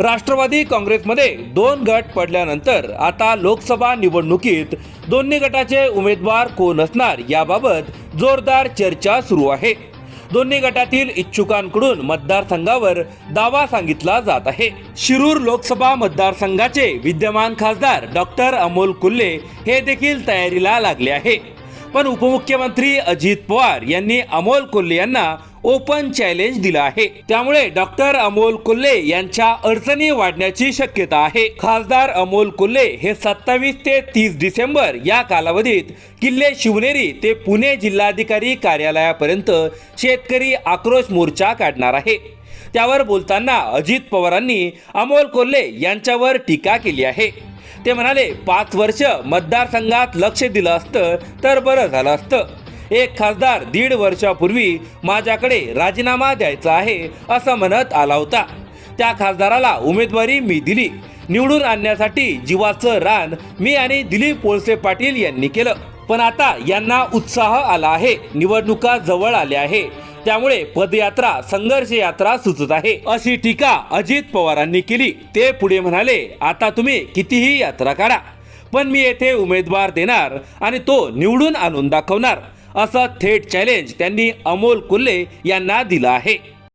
राष्ट्रवादी काँग्रेसमध्ये दोन गट पडल्यानंतर आता लोकसभा निवडणुकीत दोन्ही गटाचे उमेदवार कोण असणार याबाबत जोरदार चर्चा सुरू आहे. दोन्ही गटातील इच्छुकांकडून मतदारसंघावर दावा सांगितला जात आहे. शिरूर लोकसभा मतदारसंघाचे विद्यमान खासदार डॉक्टर अमोल कुल्ले हे देखील तयारीला लागले आहे. पण उपमुख्यमंत्री अजित पवार यांनी अमोल कोल्हे यांना ओपन चॅलेंज दिलं आहे. त्यामुळे डॉक्टर अमोल कोल्हे यांच्या अडचणी वाढण्याची शक्यता आहे. खासदार अमोल कोल्हे हे सत्तावीस ते तीस डिसेंबर या कालावधीत किल्ले शिवनेरी ते पुणे जिल्हाधिकारी कार्यालयापर्यंत शेतकरी आक्रोश मोर्चा काढणार आहे. त्यावर बोलताना अजित पवारांनी अमोल कोल्हे यांच्यावर टीका केली आहे. ते म्हणाले पाच वर्ष मतदारसंघात लक्ष दिलं असतं तर बरं झालं असतं. एक खासदार दीड वर्षापूर्वी माझ्याकडे राजीनामा द्यायचा आहे असं म्हणत आला होता. त्या खासदाराला उमेदवारी मी दिली. निवडून आणण्यासाठी जीवाचं रान मी आणि दिलीप पोळसे पाटील यांनी केलं. पण आता यांना उत्साह आला आहे. निवडणुका जवळ आल्या आहे. त्यामुळे पदयात्रा संघर्ष यात्रा सुचत आहे. अशी टीका अजित पवारांनी केली. ते पुढे म्हणाले आता तुम्ही कितीही यात्रा काढा पण मी येथे उमेदवार देणार आणि तो निवडून आणून दाखवणार. असं थेट चॅलेंज त्यांनी अमोल कुल्ले यांना दिलं आहे.